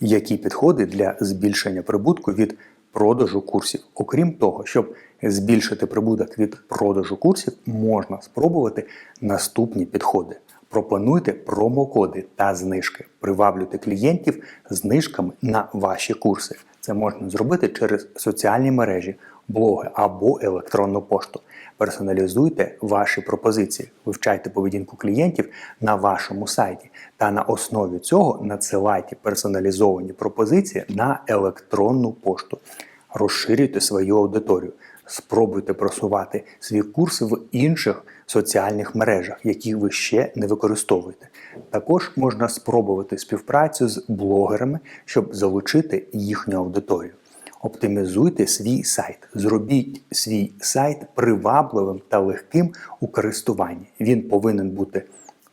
Які підходи для збільшення прибутку від продажу курсів? Окрім того, щоб збільшити прибуток від продажу курсів, можна спробувати наступні підходи. Пропонуйте промокоди та знижки, приваблюйте клієнтів знижками на ваші курси. Це можна зробити через соціальні мережі, блоги або електронну пошту. Персоналізуйте ваші пропозиції, вивчайте поведінку клієнтів на вашому сайті та на основі цього надсилайте персоналізовані пропозиції на електронну пошту. Розширюйте свою аудиторію, спробуйте просувати свій курс в інших соціальних мережах, які ви ще не використовуєте. Також можна спробувати співпрацю з блогерами, щоб залучити їхню аудиторію. Оптимізуйте свій сайт. Зробіть свій сайт привабливим та легким у користуванні. Він повинен бути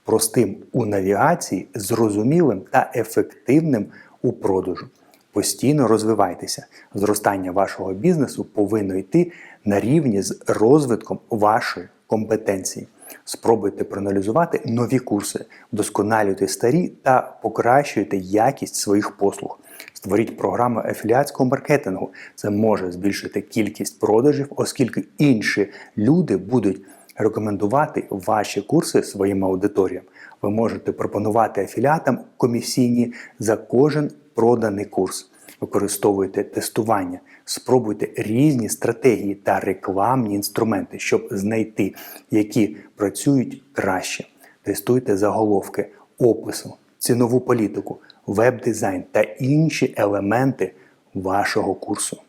простим у навігації, зрозумілим та ефективним у продажу. Постійно розвивайтеся. Зростання вашого бізнесу повинно йти на рівні з розвитком вашої компетенції. Спробуйте проаналізувати нові курси, вдосконалюйте старі та покращуйте якість своїх послуг. Створіть програми афіліатського маркетингу. Це може збільшити кількість продажів, оскільки інші люди будуть рекомендувати ваші курси своїм аудиторіям. Ви можете пропонувати афіліатам комісійні за кожен проданий курс. Використовуйте тестування, спробуйте різні стратегії та рекламні інструменти, щоб знайти, які працюють краще. Тестуйте заголовки, опису, цінову політику, веб-дизайн та інші елементи вашого курсу.